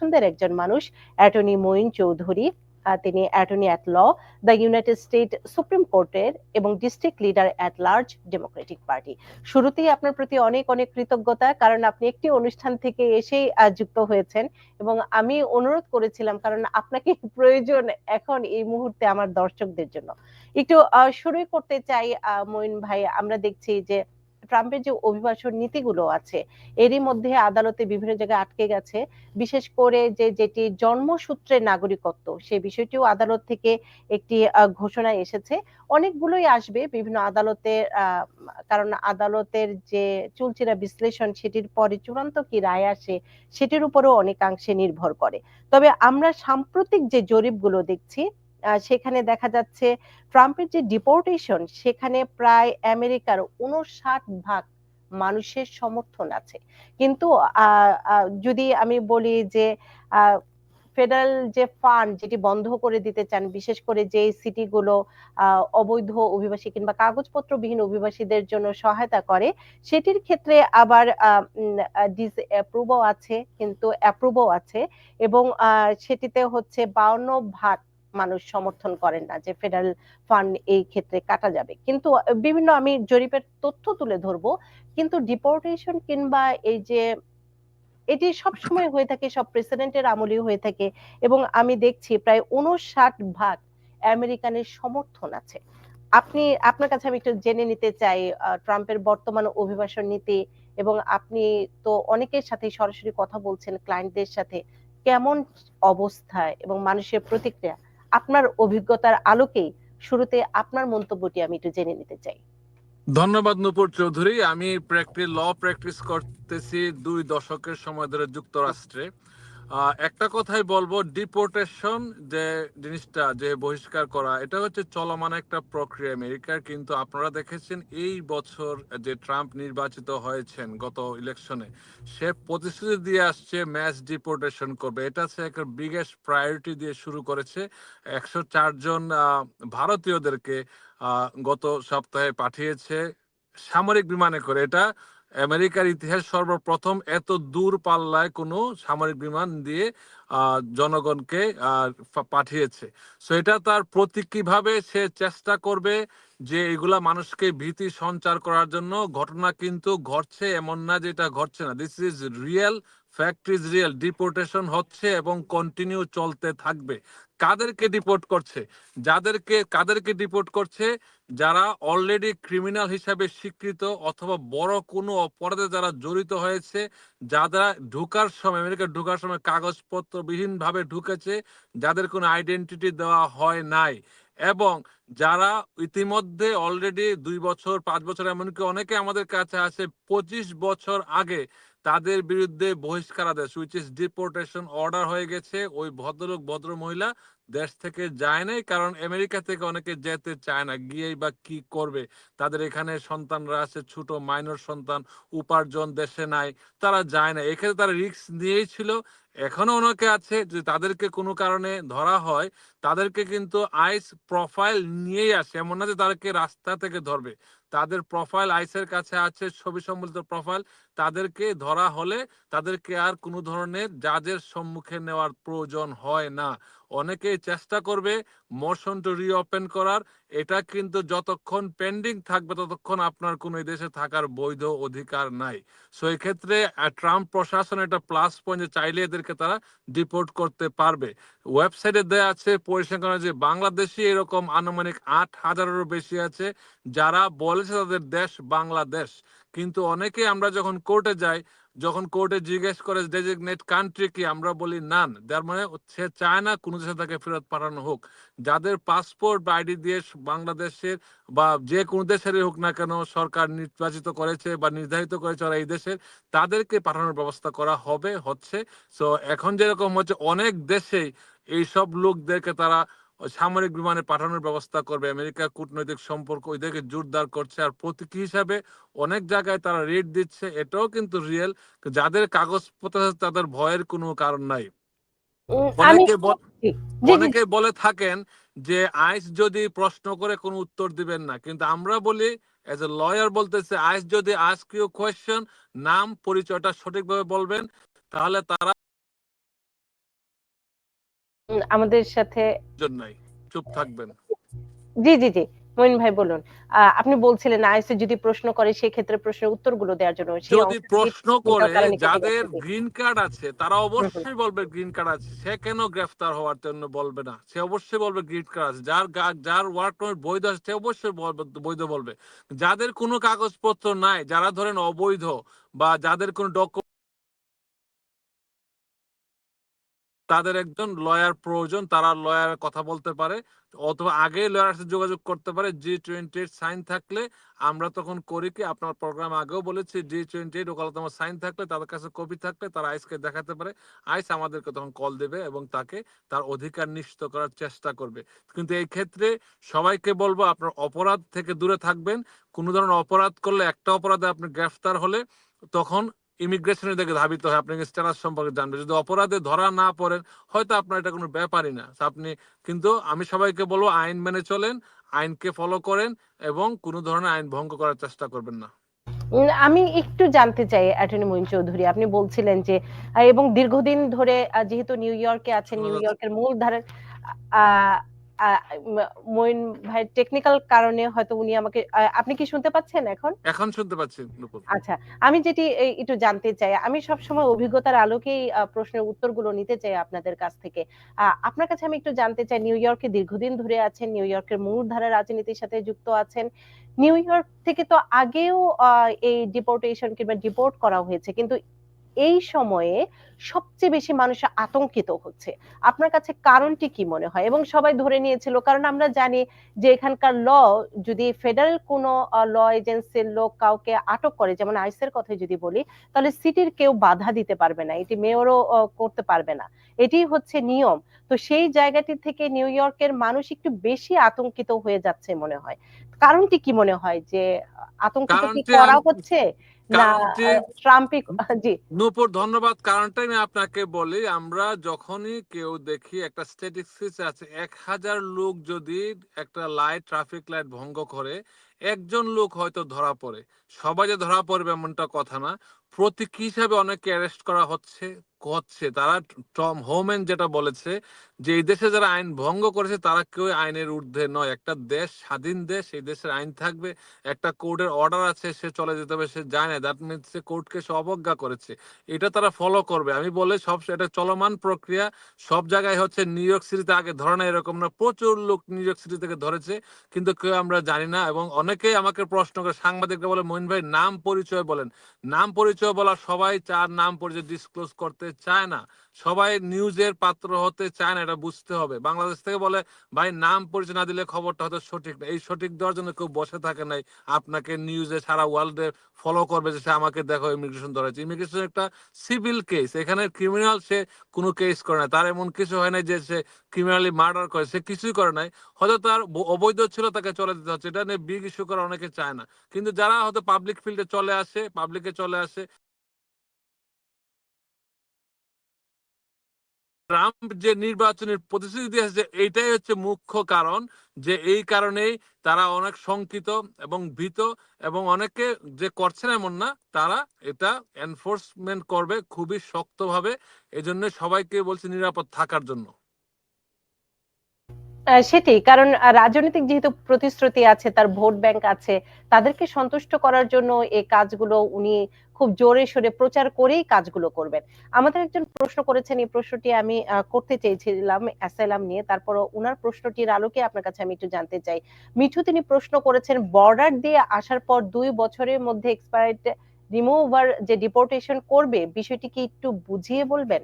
পছন্দের একজন মানুষ, অ্যাটর্নি মঈন চৌধুরী তিনি attorney at law, the United State Supreme কোর্টের এবং district leader at large Democratic Party. শুরুতেই আপনার প্রতি অনেক অনেক কৃতজ্ঞতা, কারণ আপনি একটি অনুষ্ঠান থেকে এসেই যুক্ত হয়েছেন এবং আমি অনুরোধ করেছিলাম, কারণ আপনাকে প্রয়োজন এখন এই মুহূর্তে আমার দর্শকদের জন্য। একটু শুরুই করতে চাই মঈন ভাই, আমরা দেখছি যে ট্রাম্পের যে অভিবাসন নীতিগুলো আছে, এরই মধ্যে আদালতে বিভিন্ন জায়গায় আটকে গেছে। বিশেষ করে যে যেটি জন্মসূত্রে নাগরিকত্ব, সে বিষয়টিও আদালত থেকে একটি ঘোষণা এসেছে। অনেকগুলোই আসবে বিভিন্ন আদালতে কারণ আদালতের যে চুলচিরা বিশ্লেষণ, সেটির পরে চূড়ান্ত কি রায় আসে, সেটির উপরেও অনেকাংশে নির্ভর করে। তবে আমরা সাম্প্রতিক যে জরিপগুলো দেখছি সেখানে দেখা যাচ্ছে ট্রাম্পের যে ডিপোর্টেশন সেখানে প্রায় আমেরিকার উনষাট ভাগ মানুষের সমর্থন আছে। কিন্তু যদি আমি বলি যে ফেডারেল যে ফান্ড যেটি বন্ধ করে দিতে চান, বিশেষ করে যে সিটিগুলো অবৈধ অভিবাসী কিংবা কাগজপত্রবিহীন অভিবাসীদের জন্য সহায়তা করে, সেটির ক্ষেত্রে আবার ডিসঅ্যাপ্রুভও আছে, কিন্তু অ্যাপ্রুভও আছে এবং সেটিতে হচ্ছে বাউন্ন ভাগ মানুষ সমর্থন করেন না যে ফেডারেল ফান্ড এই ক্ষেত্রে কাটা যাবে। কিন্তু বিভিন্ন আমি জরিপের তথ্য তুলে ধরবো, কিন্তু ডিপোর্টেশন কিংবা এই যে, এটি সব সময় হয়ে থাকে, সব প্রেসিডেন্টের আমলেই হয়ে থাকে এবং আমি দেখছি প্রায় উনষাট ভাগ আমেরিকানের সমর্থন আছে। আপনি, আপনার কাছে আমি একটু জেনে নিতে চাই ট্রাম্পের বর্তমান অভিবাসন নীতি এবং আপনি তো অনেকের সাথে সরাসরি কথা বলছেন ক্লায়েন্টদের সাথে, কেমন অবস্থায় এবং মানুষের প্রতিক্রিয়া? আপনার অভিজ্ঞতার আলোকে শুরুতে আপনার মন্তব্যটি আমি একটু জেনে নিতে চাই। ধন্যবাদ নূপুর চৌধুরী। আমি প্র্যাকটিস ল প্র্যাকটিস করতেছি দুই দশকের সময় ধরে যুক্তরাষ্ট্রে। একটা কথাই বলব ডিপোর্টেশন যে জিনিসটা, যে বহিষ্কার করা, এটা হচ্ছে চলমান একটা প্রক্রিয়া আমেরিকার। কিন্তু আপনারা দেখেছেন, এই বছর যে ট্রাম্প নির্বাচিত হয়েছেন গত ইলেকশনে সে প্রতিশ্রুতি দিয়ে আসছে ম্যাচ ডিপোর্টেশন করবে। এটা সে একটা বিগেস্ট প্রায়োরিটি দিয়ে শুরু করেছে। একশো চারজন ভারতীয়দেরকে গত সপ্তাহে পাঠিয়েছে সামরিক বিমানে করে। এটা আমেরিকার ইতিহাস সর্বপ্রথম এত দূর পাল্লায় কোনো সামরিক বিমান দিয়ে জনগণকে পাঠিয়েছে। সো এটা তার প্রতীক কীভাবে সে চেষ্টা করবে যে এগুলা মানুষকে ভীতি সঞ্চার করার জন্য, ঘটনা কিন্তু ঘটছে এমন না যে এটা ঘটছে না। This is real fact is real deportation হচ্ছে এবং কন্টিনিউ চলতে থাকবে। কাদেরকে ডিপোর্ট করছে? যাদেরকে, কাদেরকে ডিপোর্ট করছে? যারা অলরেডি ক্রিমিনাল হিসাবে স্বীকৃত অথবা বড় কোনো অপরাধে যারা জড়িত হয়েছে, যারা ঢুকার সময় আমেরিকা ঢুকার সময় কাগজপত্রবিহীন ভাবে ঢুকেছে, যাদের কোনো আইডেন্টিটি দেওয়া হয় নাই। এবং যারা ইতিমধ্যে অলরেডি দুই বছর, পাঁচ বছর, এমনকি অনেকে আমাদের কাছে আছে, পঁচিশ বছর আগে তাদের বিরুদ্ধে বহিষ্কারাদেশ উইচ ইস ডিপোর্টেশন অর্ডার হয়ে গেছে। ওই ভদ্রলোক ভদ্র মহিলা দেশ থেকে যায় নাই, কারণ আমেরিকা থেকে অনেকে যেতে চায় না, গিয়েই বা কি করবে। তাদের এখানে সন্তানরা আছে, ছোট মাইনর সন্তান, উপার্জন দেশে নাই, তারা যায় না। এক্ষেত্রে তারা রিস্ক নিয়েই ছিল। এখনও অনেকে আছে যে তাদেরকে কোনো কারণে ধরা হয়, তাদেরকে কিন্তু আইস প্রোফাইল নিয়েই আসে। এমন না যে তাদেরকে রাস্তা থেকে ধরবে। তাদের প্রোফাইল আইসের কাছে আছে, ছবি সম্বলিত প্রোফাইল তাদেরকে ধরা হলে তাদেরকে আর কোনো ধরনের জাজের সম্মুখে নেওয়ার প্রয়োজন হয় না। অনেকেই চেষ্টা করবে মোশন টু রিওপেন করার। এটা কিন্তু যতক্ষণ পেন্ডিং থাকবে ততক্ষণ আপনার কোনো দেশে থাকার বৈধ অধিকার নাই। সো এক্ষেত্রে ট্রাম্প প্রশাসন এটা প্লাস পয়েন্ট চাইলে এদেরকে তারা ডিপোর্ট করতে পারবে। ওয়েবসাইটে দেয়া আছে, পরিসংখ্যান যে বাংলাদেশি এরকম আনুমানিক আট হাজারেরও বেশি আছে যারা বলেছে তাদের দেশ বাংলাদেশ। কিন্তু অনেকে আমরা যখন কোর্টে যাই, যখন কোর্টে জিজ্ঞেস করে ডেজিগনেট কান্ট্রি কি, আমরা বলি নান যার মানে সে চায় না কোনো দেশে তাকে ফেরত পাঠানো হোক। যাদের পাসপোর্ট বা আইডি দিয়ে বাংলাদেশের বা যে কোনো দেশেরই হোক না কেন সরকার নির্বাচিত করেছে বা নির্ধারিত করেছে ওরা এই দেশের, তাদেরকে পাঠানোর ব্যবস্থা করা হবে, হচ্ছে। সো এখন যেরকম হচ্ছে, অনেক দেশেই এইসব লোকদেরকে তারা সামরিক বিমানে পাঠানোর ব্যবস্থা করবে। আমেরিকা কূটনৈতিক সম্পর্ক ওইদেরকে জোরদার করছে আর প্রতীকী হিসাবে অনেক জায়গায় তারা রেট দিচ্ছে। এটাও কিন্তু রিয়েল যাদের কাগজপত্র আছে তাদের ভয়ের কোনো কারণ নাই। অনেকে বল- অনেকে থাকেন যে আইস যদি প্রশ্ন করে কোনো উত্তর দিবেন না। কিন্তু আমরা বলি এজ এ লয়ার বলতেছে আইস যদি আস্ক ইউ কোয়েশ্চেন নাম পরিচয়টা সঠিকভাবে বলবেন তাহলে তারা আমাদের সাথে জন্যই চুপ থাকবেন। জি জি জি মঈন ভাই বলুন। আপনি বলছিলেন আইসি যদি প্রশ্ন করে সেই ক্ষেত্রে প্রশ্নের উত্তরগুলো দেওয়ার জন্য যদি প্রশ্ন করে যাদের। গ্রিন কার্ড আছে তারা অবশ্যই বলবে গ্রিন কার্ড আছে। সে কেন গ্রেফতার হওয়ার জন্য বলবে না? সে অবশ্যই বলবে গ্রিন কার্ড আছে। যার যার ওয়ার্ক পারমিট বৈধ আছে সে অবশ্যই বৈধ বলবে। যাদের কোনো কাগজপত্র নাই যারা ধরেন অবৈধ বা যাদের কোনো ডকুমেন্ট তাদের একজন লয়ার প্রয়োজন, তারা লয়ার কথা বলতে পারে, অথবা আগে লয়ার সাথে যোগাযোগ করতে পারে জি টোয়েন্টি এইট সাইন থাকলে আমরা তখন করি কি, আপনার প্রোগ্রাম আগেও বলেছি জি টোয়েন্টি এইট ওকালত আমার সাইন থাকলে, তাদের কাছে কপি থাকলে, তারা আইসকে দেখাতে পারে, আইস আমাদেরকে তখন কল দেবে এবং তাকে তার অধিকার নিশ্চিত করার চেষ্টা করবে। কিন্তু এই ক্ষেত্রে সবাইকে বলব, আপনার অপরাধ থেকে দূরে থাকবেন, কোনো ধরনের অপরাধ করলে একটা অপরাধে আপনি গ্রেফতার হলে তখন ইমিগ্রেশনের দিকে ধাবিত হয় আপনি স্ট্যাটাস সম্পর্কে জানবে যদি অপরাধে ধরা না পড়েন হয়তো আপনার এটা কোনো ব্যাপারই না। আপনি কিন্তু আমি সবাইকে বলব আইন মেনে চলেন আইনকে ফলো করেন এবং কোনো ধরনের আইন ভঙ্গ করার চেষ্টা করবেন না। আমি একটু জানতে চাই অ্যাটর্নি মঈন চৌধুরী আপনি বলছিলেন যে এবং দীর্ঘদিন ধরে যেহেতু নিউ ইয়র্কে আছেন নিউ ইয়র্কের মূল ধারার আহ, আহ, ম- মঈন ভাই টেকনিক্যাল কারণে হয়তো উনি আমাকে আপনি কি শুনতে পাচ্ছেন এখন? এখন শুনতে পাচ্ছি নুপুর। আচ্ছা আমি যেটি একটু জানতে চাই আমি সবসময় অভিজ্ঞতার আলোকেই প্রশ্নের উত্তরগুলো নিতে চাই আপনাদের কাছ থেকে। আহ, আপনার কাছে আমি একটু জানতে চাই নিউ ইয়র্কে দীর্ঘদিন ধরে আছেন নিউ ইয়র্কের মূলধারা রাজনীতির সাথে যুক্ত আছেন। নিউ ইয়র্ক থেকে তো আগেও এই ডিপোর্টেশন কিংবা ডিপোর্ট করা হয়েছে কিন্তু এই সময়ে সবচেয়ে বেশি মানুষ আতঙ্কিত হচ্ছে। আপনার কাছে কারণটি কি মনে হয়? এবং সবাই ধরে নিয়েছিল কারণ আমরা জানি যে এখানকার ল যদি ফেডারেল কোনো ল এজেন্সির লোক কাউকে আটক করে যেমন আইসের কথা যদি বলি তাহলে সিটির কেউ বাধা দিতে পারবে না এটি মেয়রও করতে পারবে না। এটি হচ্ছে নিয়ম। তো সেই জায়গাটি থেকে নিউ ইয়র্কের মানুষ একটু বেশি আতঙ্কিত হয়ে যাচ্ছে মনে হয়। কারণটি কি মনে হয় যে আতঙ্কিত কি করা হচ্ছে? জি। নূপুর ধন্যবাদ। কারণটাই আমি আপনাকে বলি আমরা যখনই কেউ দেখি একটা স্ট্যাটিস্টিক্স আছে এক হাজার লোক যদি একটা লাইট ট্রাফিক লাইট ভঙ্গ করে একজন লোক হয়তো ধরা পড়ে। সবাই যে ধরা পড়বে এমনটা কথা না। প্রতীক হিসাবে অনেককে অ্যারেস্ট করা হচ্ছে। হচ্ছে তারা টম হোমেন যেটা বলেছে যে, এই দেশে যারা আইন ভঙ্গ করেছে, তারা কেউ আইনের ঊর্ধ্বে নয়। একটা দেশ স্বাধীন দেশ, এই দেশের আইন থাকবে। একটা কোর্টের অর্ডার আছে, সে চলে যেতে হবে, সে যায় না দ্যাট মিনস সে কোর্টকে সে অবজ্ঞা করেছে। এটা তারা ফলো করবে। আমি বলে সব এটা চলমান প্রক্রিয়া। সব জায়গায় হচ্ছে নিউ ইয়র্ক সিটিতে আগে ধরে না এরকম না। প্রচুর লোক নিউ ইয়র্ক সিটি থেকে ধরেছে, কিন্তু কেউ আমরা জানি না। এবং অনেকেই আমাকে প্রশ্ন করে, সাংবাদিকরা বলে, মহিন ভাই, নাম পরিচয় বলেন। নাম পরিচয় বলা সবাই চার নাম পরিচয় ডিসক্লোজ করতে চায় না। সবাই নিউজের পাত্র হতে চায় না, এটা বুঝতে হবে। বাংলাদেশ থেকে বলে, ভাই, নাম পরিচয় না দিলে খবরটা হয়তো সঠিক না। এই সঠিক দেওয়ার জন্য কেউ বসে থাকে নাই। আপনাকে নিউজে সারা ওয়ার্ল্ডে ফলো করবে যে, সে আমাকে দেখো ইমিগ্রেশন ধরেছে। ইমিগ্রেশন একটা সিভিল কেস এখানে ক্রিমিনাল সে কোনো কেস করে না। তার এমন কিছু হয় না যে, সে ক্রিমিনালি মার্ডার করে, সে কিছুই করে নাই। হয়তো তার অবৈধ ছিল, তাকে চলে দিতে হচ্ছে। এটা নিয়ে বিগ ইস্যু করা অনেকে চায় না। কিন্তু যারা হয়তো পাবলিক ফিল্ডে চলে আসে পাবলিকে চলে আসে ট্রাম্প যে নির্বাচনের প্রতিশ্রুতি দিয়েছে, এইটাই হচ্ছে মুখ্য কারণ যে এই কারণেই তারা অনেক শঙ্কিত এবং ভীত এবং অনেকে যে করছেন এমন না, তারা এটা এনফোর্সমেন্ট করবে খুবই শক্তভাবে। এই জন্য সবাইকে বলছে নিরাপদ থাকার জন্য। সেটি, কারণ রাজনৈতিক যেহেতু প্রতিশ্রুতি আছে, তার ভোট ব্যাংক আছে, তাদেরকে সন্তুষ্ট করার জন্য এই কাজগুলো উনি খুব জোরে সোরে প্রচার করেই কাজগুলো করবেন। আমাদের একজন প্রশ্ন করেছেন, এই প্রশ্নটি আমি করতে চেয়েছিলাম অ্যাসাইলাম নিয়ে তারপর উনার প্রশ্নটির আলোকে আপনার কাছে আমি একটু জানতে চাই। মিঠু, তিনি প্রশ্ন করেছেন, বর্ডার দিয়ে আসার পর দুই বছরের মধ্যে এক্সপায়ার্ড রিমুভার যে ডিপোর্টেশন করবে, বিষয়টি কি একটু বুঝিয়ে বলবেন?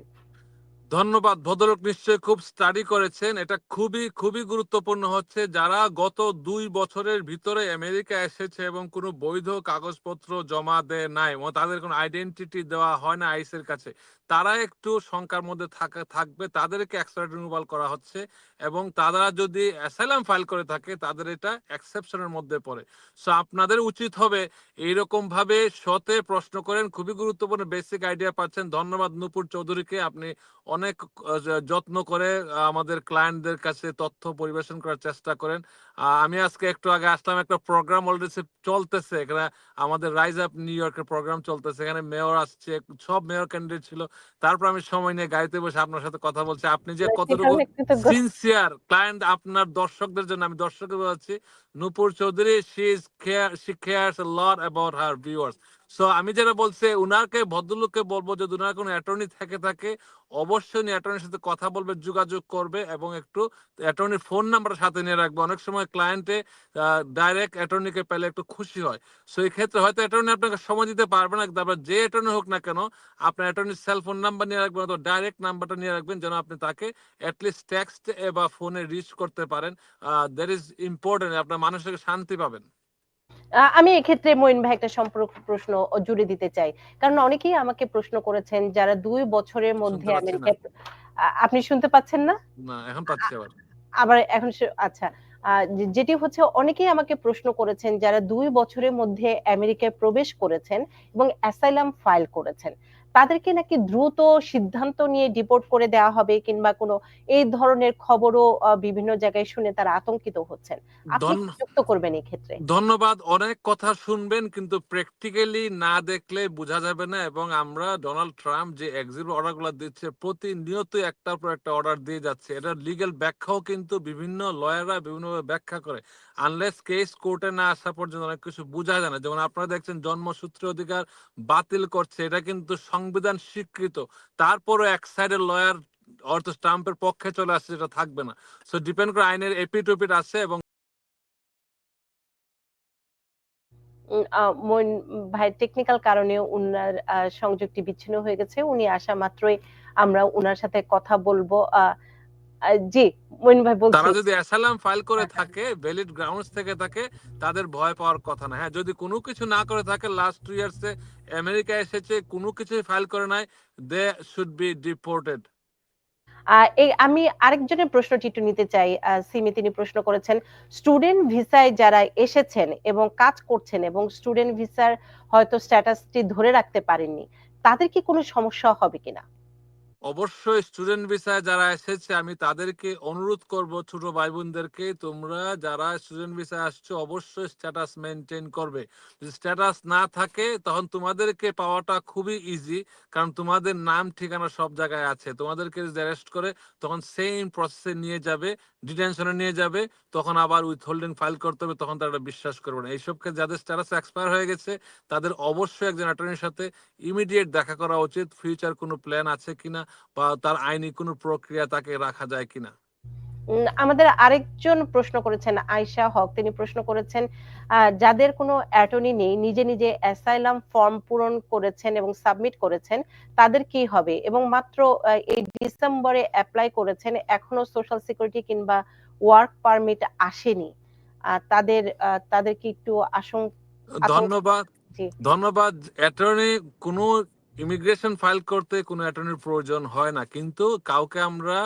ধন্যবাদ। ভদ্রলোক নিশ্চয়ই খুব স্টাডি করেছেন। এটা খুবই খুবই গুরুত্বপূর্ণ হচ্ছে যারা গত দুই বছরের ভিতরে আমেরিকা এসেছে এবং কোনো বৈধ কাগজপত্র জমা দেয় নাই তাদের কোনো আইডেন্টিটি দেওয়া হয় না আইসের কাছে, তারা একটু শঙ্কার মধ্যে থাকা, থাকবে। তাদেরকে এক্সপার্ট রিমুভাল করা হচ্ছে এবং তারা যদি অ্যাসাইলাম ফাইল করে থাকে, তাদের এটা এক্সেপশনের মধ্যে পড়ে। সো আপনাদের উচিত হবে এইরকম ভাবে শতে প্রশ্ন করেন। খুবই গুরুত্বপূর্ণ বেসিক আইডিয়া পাচ্ছেন। ধন্যবাদ নুপুর চৌধুরীকে। আপনি অনেক যত্ন করে আমাদের ক্লায়েন্টদের কাছে তথ্য পরিবেশন করার চেষ্টা করেন। আমি আজকে একটু আগে আসলাম একটা প্রোগ্রাম অলরেডি চলতেছে। এখানে আমাদের রাইজ আপ নিউ ইয়র্কের প্রোগ্রাম চলতেছে। এখানে মেয়র আসছে সব মেয়র ক্যান্ডিডেট ছিল। তারপর আমি সময় নিয়ে গাড়িতে বসে আপনার সাথে কথা বলছি। আপনি যে কতটুকু সিনসিয়ার ক্লায়েন্ট আপনার দর্শকদের জন্য আমি দর্শকদের বলছি Nupur Chowdhury she is care she cares lot about her viewers so আমি যেটা বলছি উনাকে ভদ্রলোককে বলব যদি উনার কোনো অ্যাটর্নি থেকে থাকে, অবশ্যই উনি অ্যাটর্নির সাথে কথা বলবে, যোগাযোগ করবে এবং একটু অ্যাটর্নির ফোন নাম্বার সাথে নিয়ে রাখবে। অনেক সময় ক্লায়েন্টে ডাইরেক্ট অ্যাটর্নিকে পেলে একটু খুশি হয়। সো এই ক্ষেত্রে হয়তো অ্যাটর্নি আপনাকে সময় দিতে পারবে না তারপর যে অ্যাটর্নি হোক না কেন, আপনার অ্যাটর্নির সেল ফোন নাম্বার নিয়ে রাখবেন অথবা ডাইরেক্ট নাম্বারটা নিয়ে রাখবেন যেন আপনি তাকে অ্যাটলিস্ট টেক্সট বা ফোনে রিচ করতে পারেন। দ্যাট ইজ ইম্পর্টেন্ট আপনার মানসিক শান্তি পাবেন। আমি এক্ষেত্রে মইন ভাই একটা সম্পর্ক প্রশ্ন জুড়ে দিতে চাই। কারণ অনেকেই আমাকে প্রশ্ন করেছেন যারা দুই বছরের মধ্যে আপনি শুনতে পাচ্ছেন না? না এখন পাচ্ছি আবার। আবার এখন আচ্ছা। আহ, যেটি হচ্ছে অনেকেই আমাকে প্রশ্ন করেছেন যারা দুই বছরের মধ্যে আমেরিকায় প্রবেশ করেছেন এবং অ্যাসাইলাম ফাইল করেছেন। তাদেরকে নাকি দ্রুত সিদ্ধান্ত নিয়ে ডিপোর্ট করে দেওয়া হবে কিংবা কোনো এই ধরনের খবরও বিভিন্ন জায়গায় শুনে তারা আতঙ্কিত হচ্ছেন। আপনি যুক্ত করবেন এই ক্ষেত্রে ধন্যবাদ অনেক কথা শুনবেন কিন্তু প্র্যাকটিক্যালি না দেখলে বোঝা যাবে না এবং আমরা ডোনাল্ড ট্রাম্প যে এক্সিট অর্ডারগুলো দিচ্ছে প্রতিনিয়ত একটার পর একটা অর্ডার দিয়ে যাচ্ছে। এটা লিগেল ব্যাখ্যাও কিন্তু বিভিন্ন লয়াররা বিভিন্নভাবে ব্যাখ্যা করে। আনলেস কেস কোর্টে না আসা পর্যন্ত অনেক কিছু বোঝা যায় না। যেমন আপনারা দেখছেন জন্মসূত্র অধিকার বাতিল করছে এটা কিন্তু সংবিধান স্বীকৃত। তারপরও এক সাইডের লয়ার অর্থ ট্রাম্পের পক্ষে চলে আসছে যেটা থাকবে না। সো ডিপেন্ড করে আইনের এপিট ওপিট আছে এবং মইন ভাই টেকনিক্যাল কারণে উনার সংযোগটি বিচ্ছিন্ন হয়ে গেছে। উনি আসা মাত্রই আমরা উনার সাথে কথা বলব। আহ, জি মইন ভাই তারা যদি অ্যাসালাম ফাইল করে থাকে ভ্যালিড গ্রাউন্ডস থেকে থাকে তাদের ভয় পাওয়ার কথা না। হ্যাঁ যদি কোনো কিছু না করে থাকে লাস্ট টু ইয়ার্সে আমেরিকা এসেছে কোনো কিছু ফাইল করে নাই দে শুড বি ডিপোর্টেড এই আমি আরেকজনের প্রশ্নটি একটু নিতে চাই সিমি তিনি প্রশ্ন করেছেন স্টুডেন্ট ভিসায় যারা এসেছেন এবং কাজ করছেন এবং স্টুডেন্ট ভিসার হয়তো স্ট্যাটাসটি ধরে রাখতে পারেননি তাদের কি কোনো সমস্যা হবে কিনা? অবশ্যই স্টুডেন্ট ভিসায় যারা এসেছে, আমি তাদেরকে অনুরোধ করব ছোট ভাই বোনদেরকে তোমরা যারা স্টুডেন্ট ভিসায় আসছো, অবশ্যই স্ট্যাটাস মেনটেন করবে। যদি স্ট্যাটাস না থাকে, তখন তোমাদেরকে পাওয়াটা খুবই ইজি কারণ তোমাদের নাম, ঠিকানা সব জায়গায় আছে। তোমাদেরকে যদি অ্যারেস্ট করে, তখন সেম প্রসেসে নিয়ে যাবে ডিটেনশনে নিয়ে যাবে, তখন আবার উইথ হোল্ডিং ফাইল করতে হবে, তখন তারা বিশ্বাস করবে না। এইসব ক্ষেত্রে যাদের স্ট্যাটাস এক্সপায়ার হয়ে গেছে, তাদের অবশ্যই একজন অ্যাটর্নির সাথে ইমিডিয়েট দেখা করা উচিত ফিউচার কোনো প্ল্যান আছে কিনা বা তার আইনি কোনো প্রক্রিয়া তাকে রাখা যায় কিনা? আমাদের আরেকজন প্রশ্ন করেছেন আয়শা হক। তিনি প্রশ্ন করেছেন যাদের কোনো অ্যাটর্নি নেই নিজে নিজে অ্যাসাইলাম ফর্ম পূরণ করেছেন এবং সাবমিট করেছেন তাদের কি হবে? এবং মাত্র এই ডিসেম্বরে অ্যাপ্লাই করেছেন এখনও সোশ্যাল সিকিউরিটি কিংবা ওয়ার্ক পারমিট আসেনি। তাদের তাদের কি একটু আশঙ্কা ধন্যবাদ। ধন্যবাদ। অ্যাটর্নি কোনো ইমিগ্রেশন ফাইল করতে কোনো অ্যাটর্নির প্রয়োজন হয় না, কিন্তু কাউকে আমরা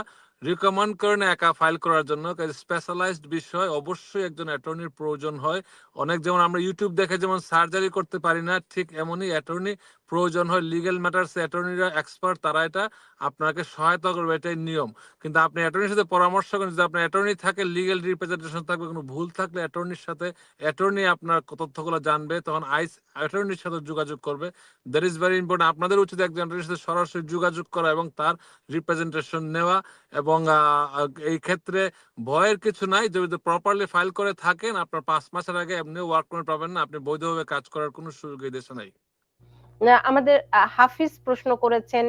রিকমেন্ড করে না একা ফাইল করার জন্য স্পেশালাইজড বিষয় অবশ্যই একজন অ্যাটর্নির প্রয়োজন হয়। অনেক যেমন আমরা ইউটিউব দেখে যেমন সার্জারি করতে পারি না, ঠিক এমনই অ্যাটর্নি প্রয়োজন হয় লিগেল ম্যাটার্স অ্যাটর্নিরা এক্সপার্ট তারা এটা আপনাকে সহায়তা করবে, এটাই নিয়ম। কিন্তু আপনি অ্যাটর্নির সাথে পরামর্শ করেন, যদি আপনার অ্যাটর্নি থাকে লিগেল রিপ্রেজেন্টেশন থাকবে, কোনো ভুল থাকলে অ্যাটর্নির সাথে অ্যাটর্নি আপনার তথ্যগুলো জানবে, তখন আইস অ্যাটর্নির সাথে যোগাযোগ করবে। দ্যাট ইজ ভেরি ইম্পর্টেন্ট আপনাদের উচিত একজন অ্যাটর্নির সাথে সরাসরি যোগাযোগ করা এবং তার রিপ্রেজেন্টেশন নেওয়া এবং এই ক্ষেত্রে ভয়ের কিছু নাই। যদি প্রপারলি ফাইল করে থাকেন, আপনার পাঁচ মাসের আগে এমনি ওয়ার্ক পাবেন না। আপনি বৈধভাবে কাজ করার কোনো সুযোগ এই দেশে নাই। আমাদের হাফিজ প্রশ্ন করেছেন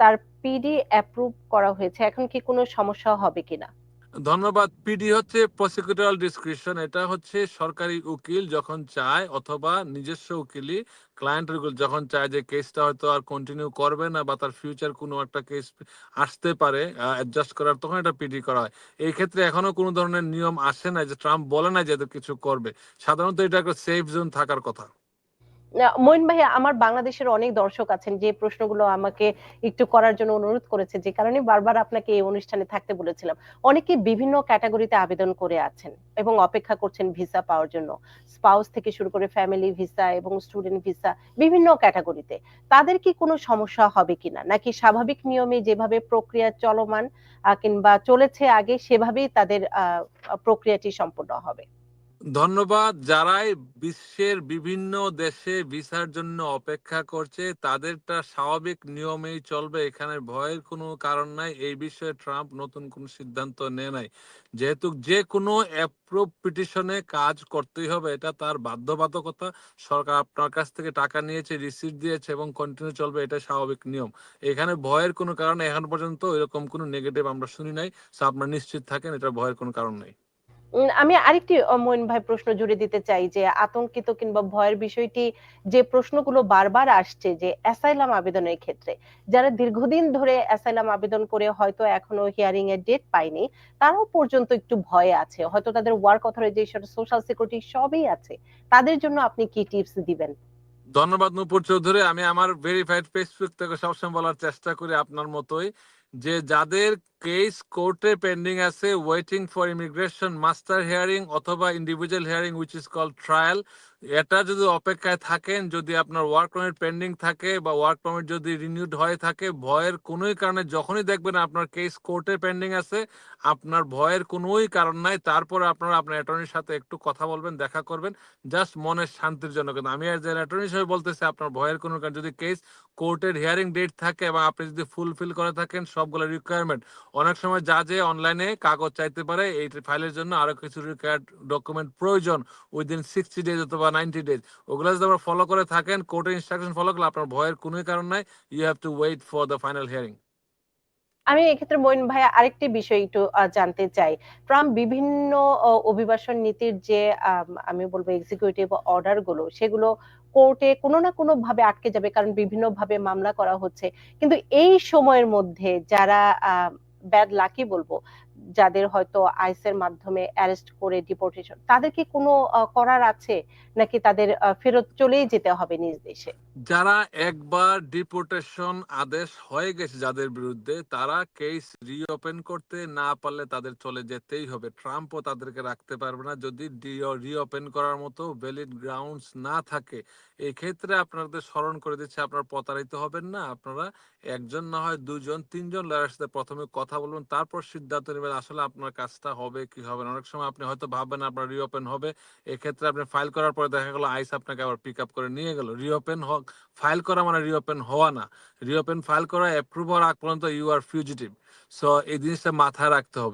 তার পিডি অ্যাপ্রুভ করা হয়েছে, এখন কি কোনো সমস্যা হবে কিনা? ধন্যবাদ। পিডি হচ্ছে প্রসিকিউটরাল ডিসক্রিপশন এটা হচ্ছে সরকারি উকিল যখন চায় অথবা নিজস্ব উকিলই ক্লায়েন্টের উকিল যখন চায় যে কেসটা হয়তো আর কন্টিনিউ করবে না বা তার ফিউচার কোনো একটা কেস আসতে পারে অ্যাডজাস্ট করার, তখন এটা পিডি করা হয়। এই ক্ষেত্রে এখনও কোনো ধরনের নিয়ম আসে না যে ট্রাম্প বলে না যে কিছু করবে। সাধারণত এটা একটা সেফ জোন থাকার কথা। না, মঈন ভাইয়া আমার বাংলাদেশের অনেক দর্শক আছেন যে প্রশ্নগুলো আমাকে একটু করার জন্য অনুরোধ করেছে যে কারণে বারবার আপনাকে এই অনুষ্ঠানে থাকতে বলেছিলাম। অনেকে বিভিন্ন ক্যাটাগরিতে আবেদন করে আছেন এবং অপেক্ষা করছেন ভিসা পাওয়ার জন্য। স্পাউস থেকে শুরু করে ফ্যামিলি ভিসা এবং স্টুডেন্ট ভিসা বিভিন্ন ক্যাটাগরিতে। তাদের কি কোনো সমস্যা হবে কিনা? নাকি স্বাভাবিক নিয়মে যেভাবে প্রক্রিয়া চলমান কিংবা চলেছে আগে সেভাবেই তাদের প্রক্রিয়াটি সম্পূর্ণ হবে? ধন্যবাদ। যারাই বিশ্বের বিভিন্ন দেশে ভিসার জন্য অপেক্ষা করছে, তাদেরটা স্বাভাবিক নিয়মেই চলবে। এখানে ভয়ের কোনো কারণ নাই। এই বিষয়ে ট্রাম্প নতুন কোনো সিদ্ধান্ত নেয় নাই। যেহেতু যে কোনো অ্যাপ্রুভ পিটিশনে কাজ করতেই হবে, এটা তার বাধ্যবাধকতা। সরকার আপনার কাছ থেকে টাকা নিয়েছে রিসিভ দিয়েছে এবং কন্টিনিউ চলবে, এটা স্বাভাবিক নিয়ম। এখানে ভয়ের কোনো কারণ এখন পর্যন্ত এরকম কোনো নেগেটিভ আমরা শুনি নাই। সো আপনারা নিশ্চিত থাকেন, এটা ভয়ের কোনো কারণ নেই। আমি আরেকটি মঈন ভাই প্রশ্ন জুড়ে দিতে চাই যে আতঙ্কিত কিংবা ভয়ের বিষয়টি যে প্রশ্নগুলো বারবার আসছে যে অ্যাসাইলাম আবেদনের ক্ষেত্রে, যারা দীর্ঘদিন ধরে অ্যাসাইলাম আবেদন করে হয়তো এখনও হিয়ারিং এর ডেট পায়নি, তারাও পর্যন্ত একটু ভয়ে আছে। হয়তো তাদের ওয়ার্ক অথরাইজেশন সোশ্যাল সিকিউরিটি সবই আছে। তাদের জন্য আপনি কি টিপস দিবেন? ধন্যবাদ নূপুর চৌধুরী। আমি আমার ভেরিফাইড ফেসবুক থেকে সবসময় বলার চেষ্টা করি আপনার মতোই যে যাদের কেস কোর্টে পেন্ডিং আছে waiting for immigration, master hearing অথবা individual hearing which is call trial এটা যদি অপেক্ষায় থাকেন, যদি আপনার ওয়ার্ক পারমিট পেন্ডিং থাকে বা ওয়ার্ক পারমিট যদি রিনিউড হয়ে থাকে, ভয়ের কোনোই কারণে, যখনই দেখবেন আপনার কেস কোর্টে পেন্ডিং আছে, আপনার ভয়ের কোনোই কারণ নাই। তারপরে আপনারা আপনার অ্যাটর্নির সাথে একটু কথা বলবেন, দেখা করবেন জাস্ট মনের শান্তির জন্য। কিন্তু আমি এজ অ্যাটর্নি হিসেবে বলতেছি, আপনার ভয়ের কোনো কারণ, যদি কেস কোর্টের হিয়ারিং ডেট থাকে এবং আপনি যদি ফুলফিল করে থাকেন, সবগুলো রিকোয়ারমেন্ট অনেক সময় যা যে অনলাইনে কাগজ চাইতে পারে, এই ফাইলের জন্য আরও কিছু ডকুমেন্ট প্রয়োজন উইদিন সিক্সটি ডেজ অথবা নাইনটি ডেজ ওগুলো যদি আপনারা ফলো করে থাকেন কোর্টের ইনস্ট্রাকশন ফলো করলে আপনার ভয়ের কোনো কারণ নাই। You have to wait for the final hearing আমি এক্ষেত্রে মঈন ভাইয়া আরেকটি বিষয় একটু জানতে চাই। ট্রাম্প বিভিন্ন অভিবাসন নীতির যে, আমি বলব এক্সিকিউটিভ অর্ডারগুলো সেগুলো কোর্টে কোনো না কোনো ভাবে আটকে যাবে, কারণ বিভিন্ন ভাবে মামলা করা হচ্ছে। কিন্তু এই সময়ের মধ্যে যারা ব্যাড লাকি বলব, যাদের হয়তো আইসের মাধ্যমে অ্যারেস্ট করে ডিপোর্টেশন তাদের কি কোনো করার আছে? নাকি তাদের ফেরত চলেই যেতে হবে নিজ দেশে? যারা একবার ডিপোর্টেশন আদেশ হয়ে গেছে যাদের বিরুদ্ধে, তারা কেস রিওপেন করতে না পারলে তাদের চলে যেতেই হবে। ট্রাম্পও তাদেরকে রাখতে পারবে না। যদি রিওপেন করার মতো ভ্যালিড গ্রাউন্ডস না থাকে এই ক্ষেত্রে আপনাদের স্মরণ করে দিচ্ছে, আপনারা প্রতারিত হবেন না। আপনারা একজন না হয় দুজন, তিনজন লয়ারের সাথে প্রথমে কথা বলবেন, তারপর সিদ্ধান্ত নেবেন আসলে আপনার কাজটা হবে কি হবে অনেক সময় আপনি হয়তো ভাববেন আপনার রিওপেন হবে। এক্ষেত্রে আপনি ফাইল করার পরে দেখা গেলো আইস আপনাকে আবার পিক আপ করে নিয়ে গেল। রিওপেন হোক ফাইল করা মানে রিওপেন হওয়া না। রিওপেন ফাইল করা অ্যাপ্রুভ হওয়ার আগ পর্যন্ত ইউ আর ফিউজিটিভ সো এই জিনিসটা মাথায় রাখতে হবে।